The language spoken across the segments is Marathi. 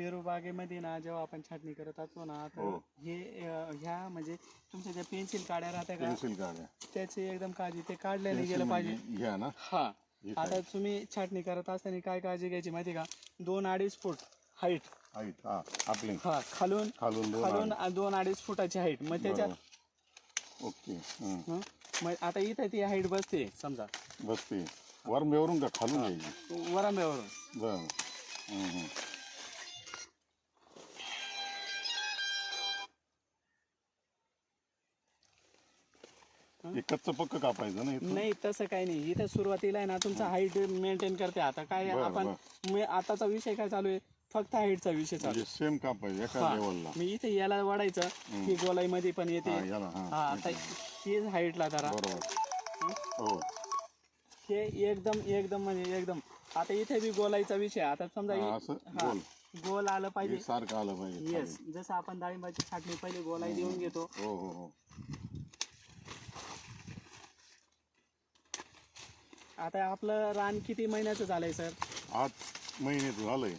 पेरू बागेमध्ये ना जेव्हा आपण छाटणी करत असतो ना तर हो. हे अं, ह्या म्हणजे तुमच्या ज्या पेन्सिल काड्या राहत्या का पेन्सिल काढ्या त्याची एकदम काळजी ते काढलेलं पेन्सिल गेलं पाहिजे. म्हणजे घ्या ना. हा. हे आता तुम्ही छाटणी करत असताना काय काळजी घ्यायची माहिती का? दोन अडीच फूट हाईट हाईट हा. आपली. हा खालून खालून दोन खालून दोन अडीच फुटाची हाईट मग त्याच्या. ओके हं. हं? मग आता इथं ती हाईट बसते समजा. बसते. वरून का खालून घ्यायची? वरांब्यावरून. बर. हं, हं. हे? कच्चं पक्क कापायचं ना नाही तसं काही नाही. इथं सुरुवातीला आहे ना तुमचा हाईट मेंटेन करते. आता काय बरं, आपण मी आताचा विषय काय चालू आहे? फक्त हाईटचा विषय चालू म्हणजे सेम कापायचं एका हा. लेवलला मी इथे याला वाढायचं. ही. गोलाईमध्ये पण येते. हा याला हा. हा आता ही हाईटला जरा. बरोबर. हो? हे. एकदम एकदम म्हणजे एकदम. आता इथे बी गोलाईचा विषय आता समजा हा, हे- हा, गोल. गोल आलं हे पाहिजे. सारखं आलं पाहिजे. येस जसं आपण डाळिंबाची छाटणी पहिले गोलाई देऊन घेतो. हो हो हो. आता आपलं रान किती महिन्याचं झालंय सर? आठ महिने झालंय.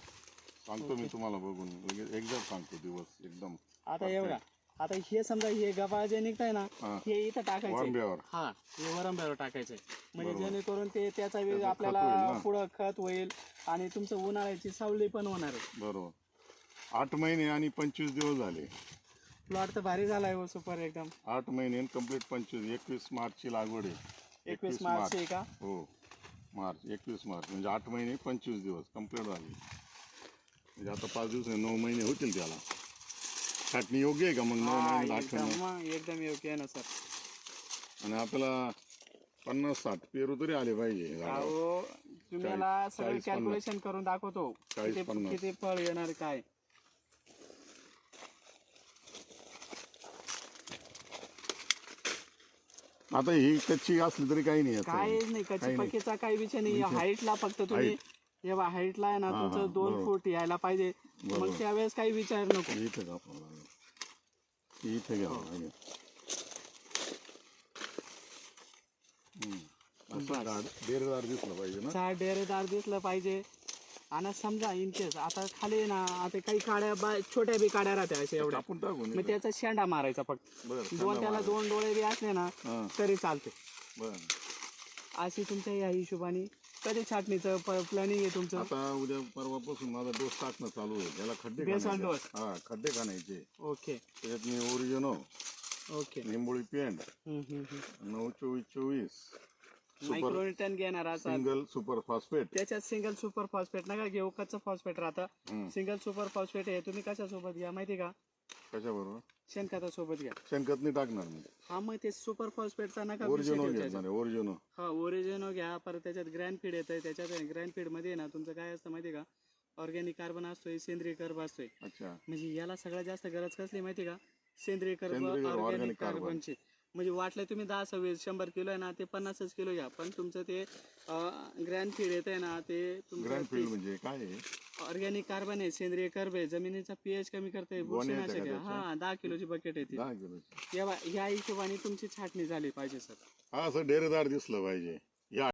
सांगतो मी तुम्हाला बघून. लगेच एकदम सांगतो दिवस एकदम. आता एवढा. आता हे समजा हे गबाळ जे निघतंय ना हा. हे इथं टाकायचं. वरंब्यावर. हा हे वरंब्यावर टाकायचंय म्हणजे. जेणेकरून ते त्याचा वेग आपल्याला ना. पुढं खत होईल आणि तुमचं उन्हाळ्याची सावली पण होणार आहे. बरोबर. आठ महिने आणि पंचवीस दिवस झाले. प्लॉट तर भारी झालाय हो सुपर एकदम. आठ महिने कंप्लीट पंचवीस. एकवीस मार्चची लागवड आहे. एकवीस मार्च. आहे का? हो मार्च एकवीस मार्च म्हणजे आठ महिने पंचवीस दिवस कंप्लीट झाली. म्हणजे आता पाच दिवस नऊ महिने होतील त्याला. छाटणी योग्य आहे का मग नऊ हा, महिने एकदम मग एकदम योग्य आहे ना सर. आणि आपल्याला पन्नास साठ पेरू तरी आले पाहिजे. झाडावर. अहो तुम्हाला सगळं चाळीस, पन्नास. कॅल्क्युलेशन करून दाखवतो. चाळीस, किती पन्नास. किती फळ येणार काय? आता ही कच्ची असली तरी काही नाही. काहीच नाही कच्ची काही नाही. पक्कीचा काही विषय नाही हाईटला फक्त तुम्ही. जेव्हा हाईटला आहे ना तुमचं दोन. फूट यायला पाहिजे. मग त्यावेळेस काही विचार नको इथे कापावं लागेल इथे घ्यावं लागेल हम्म. असं गाड डेरेदार दिसलं पाहिजे ना झाड डेरेदार दिसलं पाहिजे आणि समजा इंचेस आता खाली ना आता काही काड्या बा छोट्या बी काड्या राहत्या अशा एवढ्या. कापून टाकून मग त्याचा शेंडा मारायचा फक्त. बरं दोन त्याला दोन डोळे बी असले ना हा. तरी चालते. बरं. अशी तुमच्या या हिशोबाने कधी छाटणीचं प्लॅनिंग आहे तुमचं? आता उद्या परवापासून माझा डोस टाकणं चालू आहे. त्याला खड्डे खाण्याचे. हा खड्डे खाण्याचे ओके. त्याच्यात मी ओरिजिनो ओके. निंबोळी पेंड नऊ चोवीस चोवीस सुपर मायक्रोन्यूटन घेणार असा सिंगल सुपर फॉस्फेट त्याच्यात सिंगल सुपर फॉस्फेट नका घेऊ कच्चं फॉस्फेट राहतं. हम्म. सिंगल सुपर फॉस्फेट आहे तुम्ही कशासोबत घ्या माहिती का? कशाबरोबर? शेणखतासोबत घ्या. शेणखत नाही टाकणार मी. हा मग ते सुपर फॉस्फेटचा नका विषय ओरिजिनो घेऊ त्याच्यात. ओरिजिनो हा ओरिजिनो घ्या. परत त्याच्यात ग्रँड फीड येतं त्याच्यात ग्रँड फीडमध्ये ना तुमचं काय असतं माहिती का? ऑर्गॅनिक कार्बन असतोय सेंद्रिय कर्ब असतोय. अच्छा. म्हणजे याला सगळ्यात जास्त गरज कसली माहिती का? सेंद्रिय कर्ब सेंद्रिय कर्ब, ऑर्गॅनिक organic. कार्बनची म्हणजे वाटलं तुम्ही दहा सव्वीस शंभर किलो आहे ना ते पन्नासच किलो घ्या. पण तुमचं ते ग्रँड फीड येत आहे ना ते ग्रँड फील्ड म्हणजे काय आहे? ऑर्गॅनिक कार्बन आहे सेंद्रिय कर्ब आहे. जमिनीचा पीएच कमी करते बुरशीनाशक आहे. हा दहा किलोची बकेट येते दहा या हिशोबाने तुमची छाटणी झाली पाहिजे सर. हा असं डेरेदार दिसलं पाहिजे.